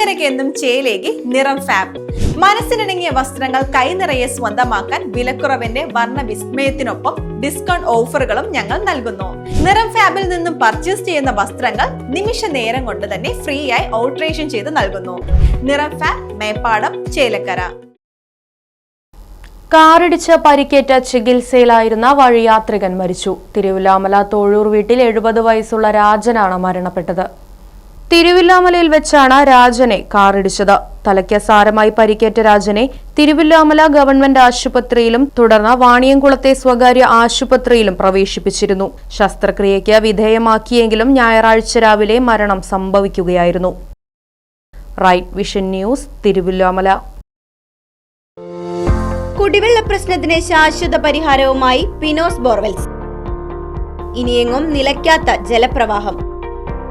ചേലക്കരയ്ക്ക് എന്നും ചേലേക്ക് നിറം ഫാബ് മനസ്സിനിണങ്ങിയ വസ്ത്രങ്ങൾ കൈനിറയെ സ്വന്തമാക്കാൻ വിലക്കുറവിന്റെ വർണ വിസ്മയത്തിനൊപ്പം ഡിസ്കൗണ്ട് ഓഫറുകളും ഞങ്ങൾ നൽകുന്നു. നിറം ഫാബിൽ നിന്നും പർച്ചേസ് ചെയ്യുന്ന വസ്ത്രങ്ങൾ നിമിഷ നേരം കൊണ്ട് തന്നെ ഫ്രീ ആയി ഓൾട്രേഷൻ ചെയ്ത് നൽകുന്നു. നിറം ഫാബ് മേപ്പാടം ചേലക്കര. കാറിടിച്ച് പരിക്കേറ്റ ചികിത്സയിലായിരുന്ന വഴിയാത്രികൻ മരിച്ചു. തിരുവില്ലാമല തോഴൂർ വീട്ടിൽ എഴുപത് വയസ്സുള്ള രാജനാണ് മരണപ്പെട്ടത്. തിരുവില്ലാമലയിൽ വെച്ചാണ് രാജനെ കാറിടിച്ചത്. തലയ്ക്ക് സാരമായി പരിക്കേറ്റ രാജനെ തിരുവില്ലാമല ഗവൺമെന്റ് ആശുപത്രിയിലും തുടർന്ന് വാണിയംകുളത്തെ സ്വകാര്യ ആശുപത്രിയിലും പ്രവേശിപ്പിച്ചിരുന്നു. ശസ്ത്രക്രിയയ്ക്ക് വിധേയമാക്കിയെങ്കിലും ഞായറാഴ്ച രാവിലെ മരണം സംഭവിക്കുകയായിരുന്നു. Right Vision News Thiruvilwamala. കുടിവെള്ള പ്രശ്നത്തിന് ശാശ്വത പരിഹാരവുമായി പിനോസ് ബോർവെൽസ്. ഇനിയെങ്ങും നിലയ്ക്കാത്ത ജലപ്രവാഹം.